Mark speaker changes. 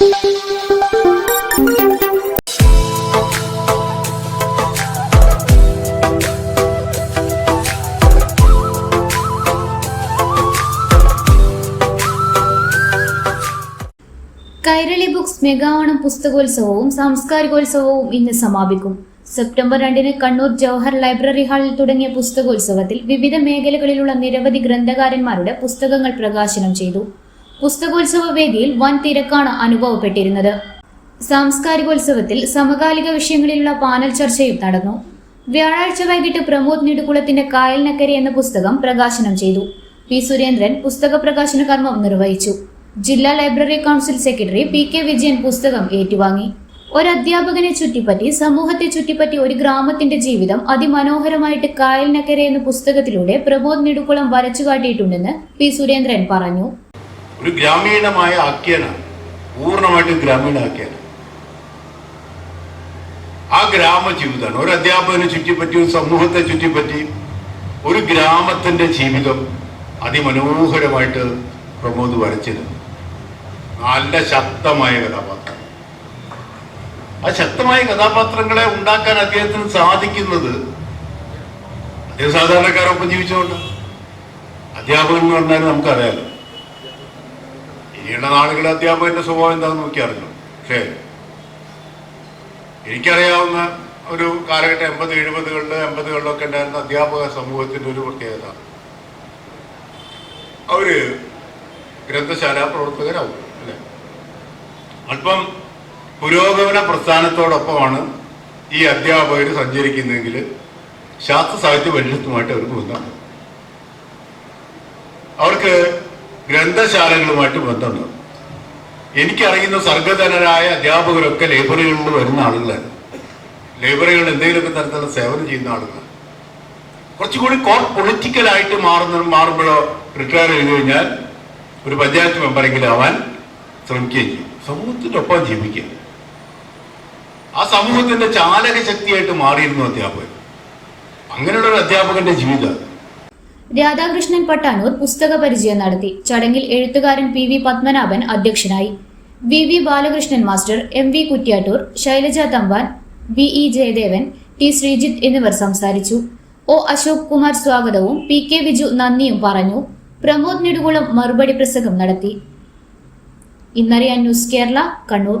Speaker 1: Kairali books mega പുസ്തകോത്സവവും സാംസ്കാരികോത്സവവും ഇന്ന് സമാപിക്കും. സെപ്റ്റംബർ രണ്ടിന് കണ്ണൂർ ജവഹർ ലൈബ്രറി ഹാളിൽ തുടങ്ങിയ പുസ്തകോത്സവത്തിൽ വിവിധ മേഖലകളിലുള്ള നിരവധി ഗ്രന്ഥകാരന്മാരുടെ പുസ്തകങ്ങൾ പ്രകാശനം ചെയ്തു. പുസ്തകോത്സവ വേദിയിൽ വൻ തിരക്കാണ് അനുഭവപ്പെട്ടിരുന്നത്. സാംസ്കാരികോത്സവത്തിൽ സമകാലിക വിഷയങ്ങളിലുള്ള പാനൽ ചർച്ചയും നടന്നു. വ്യാഴാഴ്ച വൈകിട്ട് പ്രമോദ് നെടുകുളത്തിന്റെ കായലിനക്കരെ എന്ന പുസ്തകം പ്രകാശനം ചെയ്തു. പി. സുരേന്ദ്രൻ പുസ്തക പ്രകാശന കർമ്മം നിർവഹിച്ചു. ജില്ലാ library council secretary P. K. Vijayan പുസ്തകം ഏറ്റുവാങ്ങി. ഒരു അധ്യാപകനെ ചുറ്റിപ്പറ്റി സമൂഹത്തെ ചുറ്റിപ്പറ്റി ഒരു ഗ്രാമത്തിന്റെ ജീവിതം അതിമനോഹരമായിട്ട് കായലിനക്കരെ എന്ന പുസ്തകത്തിലൂടെ പ്രമോദ് നെടുക്കുളം വരച്ചു കാട്ടിയിട്ടുണ്ടെന്ന് പി. സുരേന്ദ്രൻ പറഞ്ഞു.
Speaker 2: ഒരു ഗ്രാമീണമായ ആഖ്യാനാണ് പൂർണമായിട്ടും ഗ്രാമീണ ആഖ്യാനം ആ ഗ്രാമ ജീവിതമാണ് ഒരു അധ്യാപകനെ ചുറ്റിപ്പറ്റി ഒരു സമൂഹത്തെ ചുറ്റിപ്പറ്റി ഒരു ഗ്രാമത്തിന്റെ ജീവിതം അതിമനോഹരമായിട്ട് പ്രമോദ് വരച്ചിരുന്നു. നല്ല ശക്തമായ കഥാപാത്രം. ആ ശക്തമായ കഥാപാത്രങ്ങളെ ഉണ്ടാക്കാൻ അദ്ദേഹത്തിന് സാധിക്കുന്നത് അദ്ദേഹം സാധാരണക്കാരൊപ്പം ജീവിച്ചുകൊണ്ട്. അധ്യാപകൻ എന്ന് പറഞ്ഞാൽ നമുക്കറിയാലോ ഇനിയുള്ള നാളുകളിൽ അധ്യാപകന്റെ സ്വഭാവം എന്താണെന്ന് നോക്കിയറിഞ്ഞു? പക്ഷേ എനിക്കറിയാവുന്ന ഒരു കാലഘട്ടം എൺപത് എഴുപതുകളിൽ എൺപതുകളിലൊക്കെ ഉണ്ടായിരുന്ന അധ്യാപക സമൂഹത്തിന്റെ ഒരു പ്രത്യേകത. അവർ ഗ്രന്ഥശാല പ്രവർത്തകരാവും അല്ലെ? അല്പം പുരോഗമന പ്രസ്ഥാനത്തോടൊപ്പമാണ് ഈ അധ്യാപകർ സഞ്ചരിക്കുന്നതെങ്കിൽ ശാസ്ത്ര സാഹിത്യ പരിഷത്തുമായിട്ട് അവർക്ക് ബന്ധമുണ്ട് അവർക്ക് ഗ്രന്ഥശാലകളുമായിട്ട് ബന്ധമുണ്ട്. എനിക്കറിയുന്ന സർഗധനരായ അധ്യാപകരൊക്കെ ലൈബ്രറികളിൽ വരുന്ന ആളുകളാണ്. ലൈബ്രറികളിൽ എന്തെങ്കിലുമൊക്കെ തരത്തിലുള്ള സേവനം ചെയ്യുന്ന ആളുകൾ കുറച്ചുകൂടി കോർ പൊളിറ്റിക്കലായിട്ട് മാറുന്ന മാറുമ്പോഴോ റിട്ടയർ ചെയ്ത് കഴിഞ്ഞാൽ ഒരു പഞ്ചായത്ത് മെമ്പറെങ്കിലും ആവാൻ ശ്രമിക്കുകയും ചെയ്യും. സമൂഹത്തിന്റെ ഒപ്പം ജീവിക്കുക ആ സമൂഹത്തിന്റെ ചാലക ശക്തിയായിട്ട് മാറിയിരുന്നു അധ്യാപകൻ. അങ്ങനെയുള്ള ഒരു അധ്യാപകന്റെ ജീവിതം.
Speaker 1: രാധാകൃഷ്ണൻ പട്ടാനൂർ പുസ്തക പരിചയം നടത്തി. ചടങ്ങിൽ എഴുത്തുകാരൻ പി വി പത്മനാഭൻ അധ്യക്ഷനായി. V V Balakrishnan master M V Kuttiattoor Shailaja Thampan V E Jayadevan T Sreejith എന്നിവർ സംസാരിച്ചു. ഒ അശോക് കുമാർ സ്വാഗതവും പി കെ വിജു നന്ദിയും പറഞ്ഞു. പ്രമോദ് നെടുകുളം മറുപടി പ്രസംഗം നടത്തി. ഇന്നറിയാൻ news Kerala Kannur.